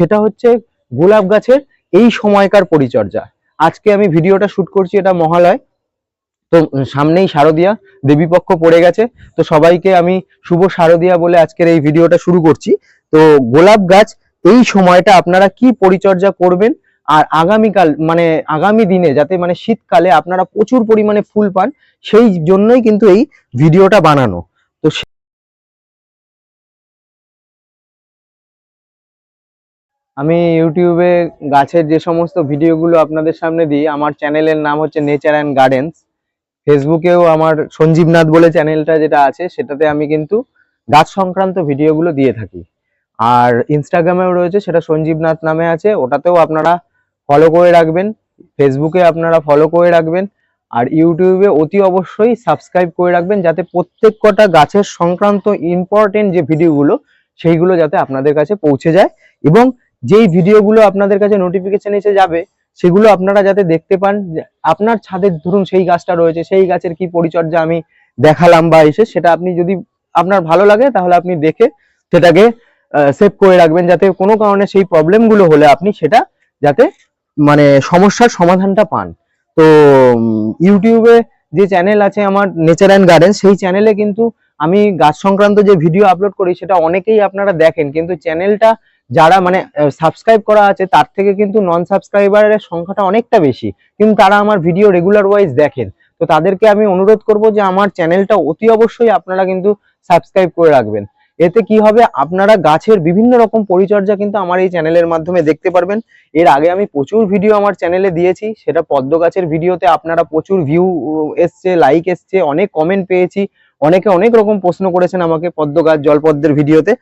সেটা হচ্ছে গোলাপ গাছের এই সময়কার পরিচর্যা। আজকে আমি ভিডিওটা শুট করছি এটা মহালয়। তো সামনেই শারদিয়া, দেবীপক্ষ পড়ে গেছে। তো সবাইকে আমি শুভ শারদিয়া বলে আজকের এই ভিডিওটা শুরু করছি। তো গোলাপ গাছ, এই সময়টা আপনারা কি পরিচর্যা করবেন? আর আগামীকাল মানে আগামী দিনে যাতে মানে শীতকালে আপনারা প্রচুর পরিমাণে ফুল পান, সেই জন্যই কিন্তু এই ভিডিওটা বানানো। তো আমি ইউটিউবে গাছের যে সমস্ত ভিডিওগুলো আপনাদের সামনে দিই, আমার চ্যানেলের নাম হচ্ছে নেচার অ্যান্ড গার্ডেন্স ফেসবুকেও আমার সঞ্জীবনাথ বলে চ্যানেলটা যেটা আছে, সেটাতে আমি কিন্তু গাছ সংক্রান্ত ভিডিওগুলো দিয়ে থাকি। আর ইনস্টাগ্রামেও রয়েছে, সেটা সঞ্জীবনাথ নামে আছে, ওটাতেও আপনারা ফলো করে রাখবেন। ফেসবুকে আপনারা ফলো করে রাখবেন। আর ইউটিউবে অতি অবশ্যই সাবস্ক্রাইব করে রাখবেন, যাতে প্রত্যেক কটা গাছের সংক্রান্ত ইম্পর্টেন্ট যে ভিডিওগুলো, সেইগুলো যাতে আপনাদের কাছে পৌঁছে যায়। এবং যেই ভিডিওগুলো আপনাদের কাছে নোটিফিকেশন এসে যাবে, সেগুলো আপনারা যাতে দেখতে পান আপনার ছাদের, ধরুন সেই গাছটা রয়েছে, সেই গাছের কি পরিচর্যা আমি দেখালাম বা এসে, সেটা আপনি যদি আপনার ভালো লাগে, তাহলে আপনি দেখে সেটাকে সেভ করে রাখবেন, যাতে কোনো কারণে সেই প্রবলেমগুলো হলে আপনি সেটা যাতে মানে সমস্যার সমাধানটা পান। তো ইউটিউবে যে চ্যানেল আছে আমার নেচার অ্যান্ড গার্ডেন সেই চ্যানেলে কিন্তু আমি গাছ সংক্রান্ত যে ভিডিও আপলোড করি, সেটা অনেকেই আপনারা দেখেন, কিন্তু চ্যানেলটা যারা মানে সাবস্ক্রাইব করা আছে, তার থেকে কিন্তু নন সাবস্ক্রাইবারের সংখ্যাটা অনেকটা বেশি। কিন্তু তারা আমার ভিডিও রেগুলার ওয়াইজ দেখেন। তো তাদেরকে আমি অনুরোধ করব যে, আমার চ্যানেলটা অতি অবশ্যই আপনারা কিন্তু সাবস্ক্রাইব করে রাখবেন। এতে কি হবে, আপনারা গাছের বিভিন্ন রকম পরিচর্যা কিন্তু আমার এই চ্যানেলের মাধ্যমে দেখতে পারবেন। এর আগে আমি প্রচুর ভিডিও আমার চ্যানেলে দিয়েছি। সেটা পদ্ম গাছের ভিডিওতে আপনারা প্রচুর ভিউ এসছে লাইক এসছে, অনেক কমেন্ট পেয়েছি। অনেকে অনেক রকম প্রশ্ন করেছেন আমাকে পদ্ম গাছ, জলপদ্মের ভিডিওতে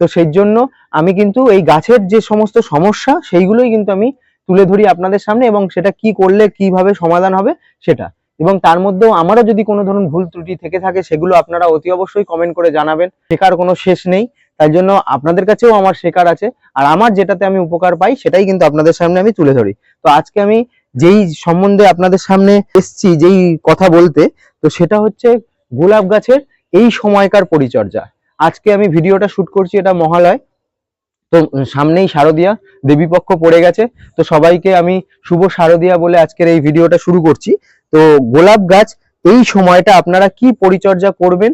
তো সেই জন্য আমি কিন্তু এই গাছের যে সমস্ত সমস্যা, সেইগুলোই কিন্তু আমি তুলে ধরি আপনাদের সামনে এবং সেটা কি করলে কীভাবে সমাধান হবে সেটা। এবং তার মধ্যেও আমারও যদি কোনো ধরুন ভুল ত্রুটি থেকে থাকে, সেগুলো আপনারা অতি অবশ্যই কমেন্ট করে জানাবেন। শেখার কোনো শেষ নেই, তাই জন্য আপনাদের কাছেও আমার শেখার আছে, আর আমার যেটাতে আমি উপকার পাই, সেটাই কিন্তু আপনাদের সামনে আমি তুলে ধরি। তো আজকে আমি যেই সম্বন্ধে আপনাদের সামনে এসছি, যেই কথা বলতে, তো সেটা হচ্ছে গোলাপ গাছের এই সময়কার পরিচর্যা। আজকে আমি ভিডিওটা শুট করছি এটা মহালয়। তো সামনেই শারদিয়া, দেবীপক্ষ পড়ে গেছে। তো সবাইকে আমি শুভ শারদিয়া বলে আজকের এই ভিডিওটা শুরু করছি। তো গোলাপ গাছ, এই সময়টা আপনারা কি পরিচর্যা করবেন?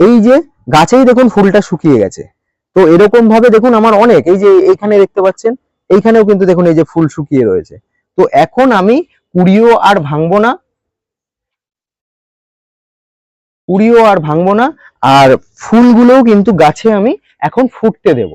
এই যে গাছেই দেখুন ফুলটা শুকিয়ে গেছে। তো এরকম ভাবে দেখুন আমার অনেক, এই যে এইখানে দেখতে পাচ্ছেন, এইখানেও কিন্তু দেখুন এই যে ফুল শুকিয়ে রয়েছে। তো এখন আমি কুড়িও আর ভাঙবো না কুড়িও আর ভাঙবো না, আর ফুলগুলোও কিন্তু গাছে আমি এখন ফুটতে দেব।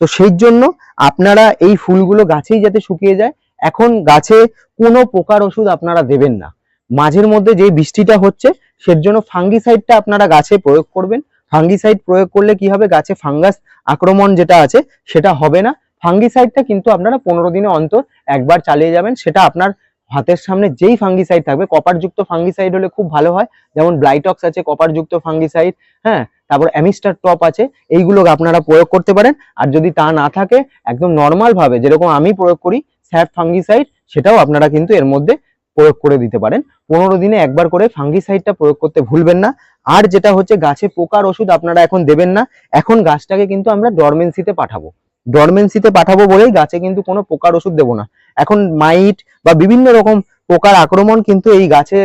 তো সেই জন্য আপনারা এই ফুলগুলো গাছেই যাতে শুকিয়ে যায়, এখন গাছে কোনো পোকার ওষুধ আপনারা দেবেন না। মাঝের মধ্যে যে বৃষ্টিটা হচ্ছে, সের জন্য ফাঙ্গিসাইডটা আপনারা গাছে প্রয়োগ করবেন। ফাঙ্গিসাইড প্রয়োগ করলে কি হবে? গাছে ফাঙ্গাস আক্রমণ যেটা আছে, সেটা হবে না। ফাঙ্গিসাইডটা কিন্তু আপনারা পনেরো দিনে অন্তর একবার চালিয়ে যাবেন, সেটা আপনার হাতের সামনে যেই ফাঙ্গিসাইড থাকবে কপারযুক্ত ফাঙ্গিসাইড হলে খুব ভালো হয়। যেমন ব্লাইটক্স আছে কপারযুক্ত ফাঙ্গিসাইড হ্যাঁ? তারপর অ্যামিস্টার টপ আছে এইগুলো আপনারা প্রয়োগ করতে পারেন। আর যদি তা না থাকে, একদম নর্মাল ভাবে, যেরকম আমি প্রয়োগ করি, স্যাপ ফাঙ্গিসাইড সেটাও আপনারা কিন্তু এর মধ্যে প্রয়োগ করে দিতে পারেন। পনেরো দিনে একবার করে ফাঙ্গিসাইডটা প্রয়োগ করতে ভুলবেন না। আর যেটা হচ্ছে, গাছে পোকার ওষুধ আপনারা এখন দেবেন না। এখন গাছটাকে কিন্তু আমরা ডরমেন্সিতে পাঠাবো। ডরমেন্সিতে পাঠাবো বলেই গাছে কিন্তু কোনো পোকার ওষুধ দেবো না। এখন মাইট বা বিভিন্ন রকম পোকার আক্রমণ কিন্তু এই গাছে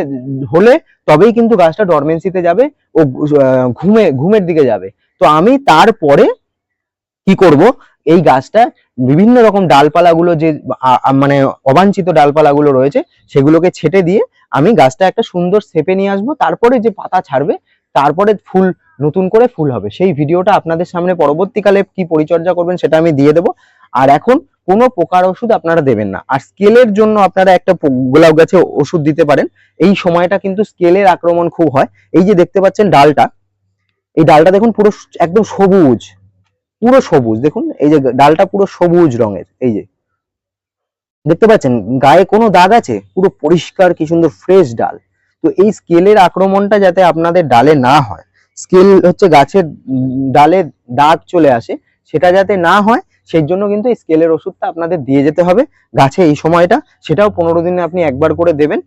হলে তবেই কিন্তু গাছটা ডরমেন্সিতে যাবে ও ঘুমে, ঘুমের দিকে যাবে। তো আমি তারপরে কি করব? এই গাছটা বিভিন্ন রকম ডালপালাগুলো যে মানে অবাঞ্ছিত ডালপালাগুলো রয়েছে সেগুলোকে ছেটে দিয়ে আমি গাছটা একটা সুন্দর শেপে নিয়ে আসব। তারপরে যে পাতা ছাড়বে, তারপরে ফুল, নতুন করে ফুল হবে। সেই ভিডিওটা আপনাদের সামনে পরবর্তীকালে কি পরিচর্যা করবেন সেটা আমি দিয়ে দেবো। আর এখন কোনো পোকার ওষুধ আপনারা দেবেন না। আর স্কেলের জন্য আপনারা একটা গোলাপ গাছে ওষুধ দিতে পারেন। এই সময়টা কিন্তু স্কেলের আক্রমণ খুব হয়। এই যে দেখতে পাচ্ছেন ডালটা, এই ডালটা দেখুন পুরো একদম সবুজ, পুরো সবুজ। দেখুন, এই যে ডালটা পুরো সবুজ রঙের, এই যে। দেখতে পাচ্ছেন, গায়ে কোনো দাগ আছে? পুরো পরিষ্কার, কি সুন্দর ফ্রেশ ডাল। তো এই স্কেলের আক্রমণটা যাতে আপনাদের ডালে না হয়, স্কেল হচ্ছে গাছের ডালে দাগ চলে আসে, সেটা যাতে না হয় সেই জন্য কিন্তু এই স্কেলের ওষুধটা আপনাদের দিয়ে যেতে হবে। গাছে এই সময়টা সেটাও পনেরো দিনে আপনি একবার করে দেবেন।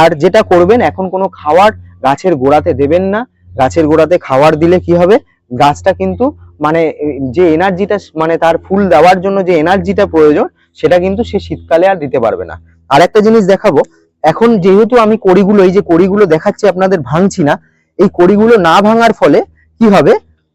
আর যেটা করবেন, এখন কোনো খাবার গাছের গোড়াতে দেবেন না। গাছের গোড়াতে খাবার দিলে কি হবে? গাছটা কিন্তু মানে যে এনার্জিটা মানে তার ফুল দেওয়ার জন্য যে এনার্জিটা প্রয়োজন, সেটা কিন্তু সে শীতকালে আর দিতে পারবে না। আর একটা জিনিস দেখাবো, এখন যেহেতু আমি কড়িগুলো, এই যে কড়িগুলো দেখাচ্ছি আপনাদের ভাঙছি না, এই কড়িগুলো না ভাঙার ফলে কি হবে?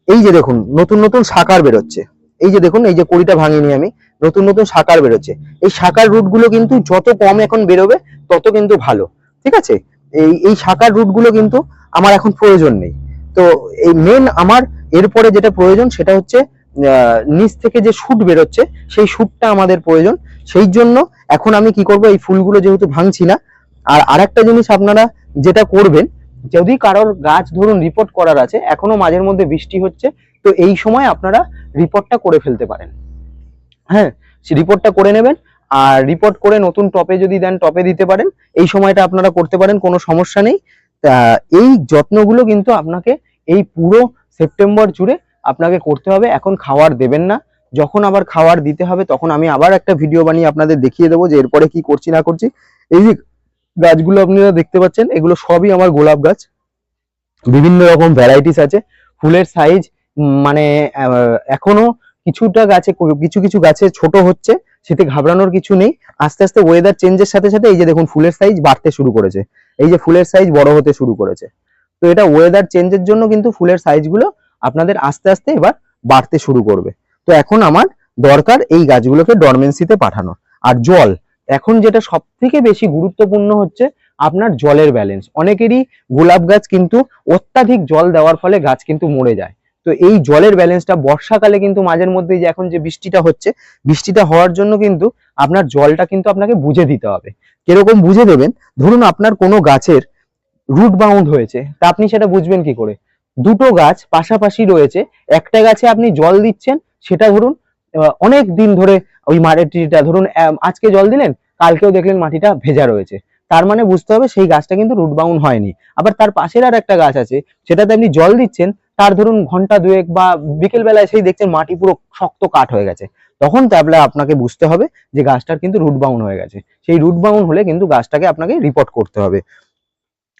এই যে দেখুন, নতুন নতুন শাকার বেরোচ্ছে। এই যে দেখুন, এই যে কড়িটা ভাঙিনি আমি, নতুন নতুন শাকার বেরোচ্ছে। এই শাকার রুটগুলো কিন্তু যত কম এখন বেরোবে, তত কিন্তু ভালো, ঠিক আছে? এই এই শাকার রুটগুলো কিন্তু আমার এখন প্রয়োজন নেই। তো এই মেন আমার এরপরে যেটা প্রয়োজন সেটা হচ্ছে নিচ থেকে যে শুট বেরোচ্ছে, সেই শুটটা আমাদের প্রয়োজন। সেই জন্য এখন আমি কি করব, এই ফুলগুলো যেহেতু ভাঙছি না, আর আরেকটা জিনিস আপনারা যেটা করবেন, যদি কারোর গাছ ধরুন রিপোর্ট করার আছে, এখনও মাঝের মধ্যে বৃষ্টি হচ্ছে তো এই সময় আপনারা রিপোর্টটা করে ফেলতে পারেন। হ্যাঁ রিপোর্টটা করে নেবেন, আর রিপোর্ট করে নতুন টপে যদি দেন টপে দিতে পারেন, এই সময়টা আপনারা করতে পারেন, কোনো সমস্যা নেই। এই যত্নগুলো কিন্তু আপনাকে এই পুরো সেপ্টেম্বর জুড়ে আপনাকে করতে হবে। এখন খাওয়ার দেবেন না। যখন আবার খাওয়ার দিতে হবে, তখন আমি আবার একটা ভিডিও বানিয়ে আপনাদের দেখিয়ে দেবো যে এরপরে কি করছি, না করছি। এই যে গাছগুলো আপনারা দেখতে পাচ্ছেন, এগুলো সবই আমার গোলাপ গাছ। বিভিন্ন রকম ভ্যারাইটিস আছে। ফুলের সাইজ মানে এখনও কিছুটা গাছে কিছু কিছু গাছে ছোট হচ্ছে সেতে ঘাবড়ানোর কিছু নেই। আস্তে আস্তে ওয়েদার চেঞ্জের সাথে সাথে এই যে দেখুন, ফুলের সাইজ বাড়তে শুরু করেছে। এই যে ফুলের সাইজ বড় হতে শুরু করেছে। তো এটা ওয়েদার চেঞ্জের জন্য কিন্তু ফুলের সাইজগুলো আপনাদের আস্তে আস্তে এবার বাড়তে শুরু করবে। তো এখন আমার দরকার এই গাছগুলোকে ডরমেন্সিতে পাঠানো আর জল, এখন যেটা সব থেকে বেশি গুরুত্বপূর্ণ হচ্ছে আপনার জলের ব্যালেন্স অনেকেরই গোলাপ গাছ কিন্তু অত্যাধিক জল দেওয়ার ফলে গাছ কিন্তু মরে যায়। তো এই জলের ব্যালেন্সটা বর্ষাকালে কিন্তু মাঝের মধ্যে যে এখন যে বৃষ্টিটা হচ্ছে, বৃষ্টিটা হওয়ার জন্য কিন্তু আপনার জলটা কিন্তু আপনাকে বুঝে দিতে হবে। কীরকম বুঝে দেবেন? ধরুন আপনার কোনো গাছের রুট বাউন্ড হয়েছে, তা আপনি সেটা বুঝবেন কি করে? দুটো গাছ পাশাপাশি রয়েছে, একটা গাছে আপনি জল দিচ্ছেন, সেটা ধরুন অনেক দিন ধরে ওই মাটিটা ধরুন আজকে জল দিলেন, কালকেও দেখলেন মাটিটা ভেজা রয়েছে। তার মানে বুঝতে হবে সেই গাছটা কিন্তু রুট বাউন্ড হয়নি। আবার তার পাশের আর একটা গাছ আছে, সেটাতে আপনি জল দিচ্ছেন তার ধরুন ঘণ্টা দুয়েক বা বিকেল বেলায় সেই দেখছেন মাটি পুরো শক্ত কাঠ হয়ে গেছে। তখন তাহলে আপনাকে বুঝতে হবে যে গাছটার কিন্তু রুট বাউন্ড হয়ে গেছে। সেই রুট বাউন্ড হলে কিন্তু গাছটাকে আপনাকে রিপোর্ট করতে হবে।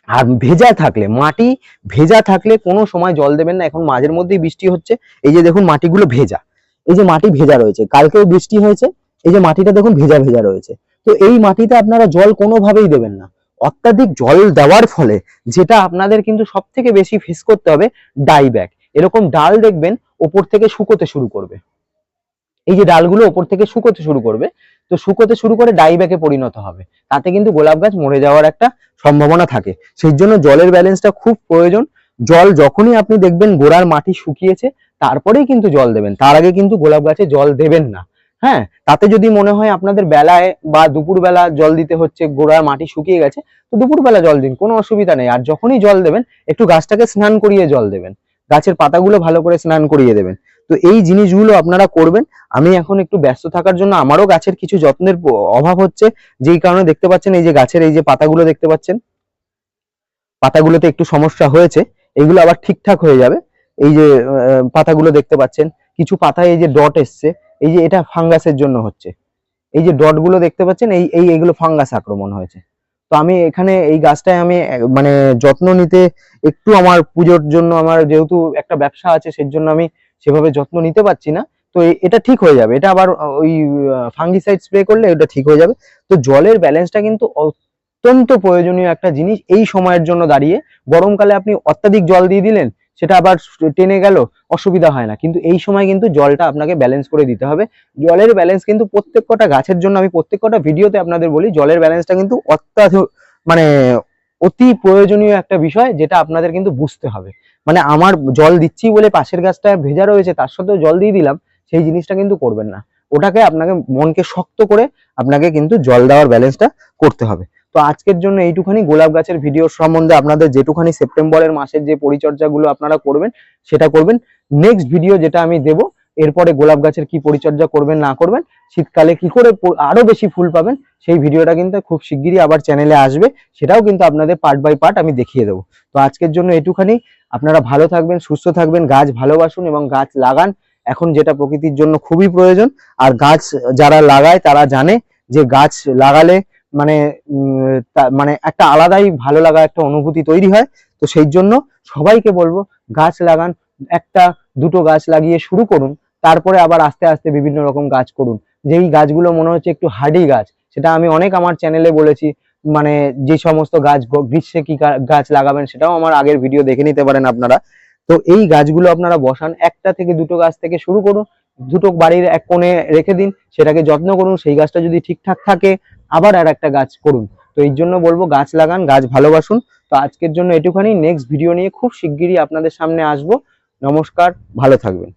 আর ভেজা থাকলে, মাটি ভেজা থাকলে কোনো সময় জল দেবেন না। এখন মাঝের মধ্যেই বৃষ্টি হচ্ছে। এই যে দেখুন মাটিগুলো ভেজা। এই যে মাটি ভেজা রয়েছে। কালকেও বৃষ্টি হয়েছে। এই যে মাটিটা দেখুন ভেজা ভেজা রয়েছে। তো এই মাটিতে আপনারা জল কোনোভাবেই দেবেন না। অত্যাধিক জল দেওয়ার ফলে যেটা আপনাদের কিন্তু সব থেকে বেশি ফেস করতে হবে ডাই ব্যাগ এরকম ডাল দেখবেন ওপর থেকে শুকোতে শুরু করবে। এই যে ডালগুলো ওপর থেকে শুকোতে শুরু করবে, তো শুকোতে শুরু করে ডাই ব্যাগে পরিণত হবে। তাতে কিন্তু গোলাপ গাছ মরে যাওয়ার একটা সম্ভাবনা থাকে। সেই জন্য জলের ব্যালেন্সটা খুব প্রয়োজন। জল যখনই আপনি দেখবেন গোড়ার মাটি শুকিয়েছে, তারপরেই কিন্তু জল দেবেন। তার আগে কিন্তু গোলাপ গাছে জল দেবেন না। হ্যাঁ তাতে যদি মনে হয় আপনাদের বেলায় বা দুপুরবেলা জল দিতে হচ্ছে গোড়ার মাটি শুকিয়ে গেছে, তো দুপুরবেলা জল দিন, কোনো অসুবিধা নেই। আর যখনই জল দেবেন, একটু গাছটাকে স্নান করিয়ে জল দেবেন। গাছের পাতাগুলো ভালো করে স্নান করিয়ে দেবেন। তো এই জিনিসগুলো আপনারা করবেন। আমি এখন একটু ব্যস্ত থাকার জন্য আমারও গাছের কিছু যত্নের অভাব হচ্ছে। যেই কারণে দেখতে পাচ্ছেন, এই যে গাছের এই যে পাতাগুলো দেখতে পাচ্ছেন, পাতাগুলোতে একটু সমস্যা হয়েছে। এগুলো আবার ঠিকঠাক হয়ে যাবে। এই যে পাতাগুলো দেখতে পাচ্ছেন, কিছু পাতায় এই যে ডট এসছে। এই যে এটা ফাঙ্গাসের জন্য হচ্ছে। এই যে ডটগুলো দেখতে পাচ্ছেন, এই এই, এগুলো ফাঙ্গাস আক্রমণ হয়েছে। তো আমি এখানে এই গাছটায় আমি মানে যত্ন নিতে একটু আমার পুজোর জন্য আমার যেহেতু একটা ব্যবসা আছে, সেই জন্য আমি সেভাবে যত্ন নিতে পারছি না। তো এটা ঠিক হয়ে যাবে। এটা আবার ওই ফাঙ্গিসাইড স্প্রে করলে এটা ঠিক হয়ে যাবে। তো জলের ব্যালেন্সটা কিন্তু অত্যন্ত প্রয়োজনীয় একটা জিনিস এই সময়ের জন্য দাঁড়িয়ে। গরমকালে আপনি অত্যাধিক জল দিয়ে দিলেন সেটা আবার টেনে গেল, অসুবিধা হয় না। কিন্তু এই সময় কিন্তু জলটা আপনাকে ব্যালেন্স করে দিতে হবে। জলের ব্যালেন্স কিন্তু প্রত্যেক কটা গাছের জন্য, আমি প্রত্যেক কটা ভিডিওতে আপনাদের বলি, জলের ব্যালেন্সটা কিন্তু অত্যাধিক মানে অতি প্রয়োজনীয় একটা বিষয়, যেটা আপনাদের কিন্তু বুঝতে হবে। মানে আমার জল দিচ্ছি বলে পাশের গাছটা ভেজা রয়েছে, তার সাথেও জল দিয়ে দিলাম, সেই জিনিসটা কিন্তু করবেন না। ওটাকে আপনাকে মনকে শক্ত করে আপনাকে কিন্তু জল দেওয়ার ব্যালেন্সটা করতে হবে। তো আজকের জন্য এইটুখানি গোলাপ গাছের ভিডিও সম্বন্ধে আপনাদের যেটুখানি সেপ্টেম্বরের মাসের যে পরিচর্যাগুলো আপনারা করবেন, সেটা করবেন। নেক্সট ভিডিও যেটা আমি দেব, এরপরে গোলাপ গাছের কি পরিচর্যা করবেন, না করবেন, শীতকালে কি করে আরও বেশি ফুল পাবেন, সেই ভিডিওটা কিন্তু খুব শিগগিরই আবার চ্যানেলে আসবে। সেটাও কিন্তু আপনাদের পার্ট বাই পার্ট আমি দেখিয়ে দেবো। তো আজকের জন্য এটুখানি আপনারা ভালো থাকবেন, সুস্থ থাকবেন, গাছ ভালোবাসুন এবং গাছ লাগান। এখন যেটা প্রকৃতির জন্য খুবই প্রয়োজন। আর গাছ যারা লাগায় তারা জানে যে গাছ লাগালে মানে মানে একটা আলাদাই ভালো লাগা একটা অনুভূতি তৈরি হয়। তো সেই জন্য সবাইকে বলব, গাছ লাগান, একটা, দুটো গাছ লাগিয়ে শুরু করুন, তারপরে আবার আস্তে আস্তে বিভিন্ন রকম গাছ করুন। যেই গাছগুলো মনে হচ্ছে একটু হার্ডি গাছ, সেটা আমি অনেক আমার চ্যানেলে বলেছি মানে যে সমস্ত গাছ গ্রীষ্মে কি গাছ লাগাবেন সেটাও আমার আগের ভিডিও দেখে নিতে পারেন আপনারা। তো এই গাছগুলো আপনারা বসান, একটা থেকে দুটো গাছ থেকে শুরু করুন, দুটো বাড়ির এক কোণে রেখে দিন, সেটাকে যত্ন করুন, সেই গাছটা যদি ঠিকঠাক থাকে আবার আর একটা গাছ করুন। তো এই জন্য বলব গাছ লাগান, গাছ ভালোবাসুন। তো আজকের জন্য এটুখানি। নেক্সট ভিডিও নিয়ে খুব শিগগিরই আপনাদের সামনে আসব। নমস্কার, ভালো থাকবেন।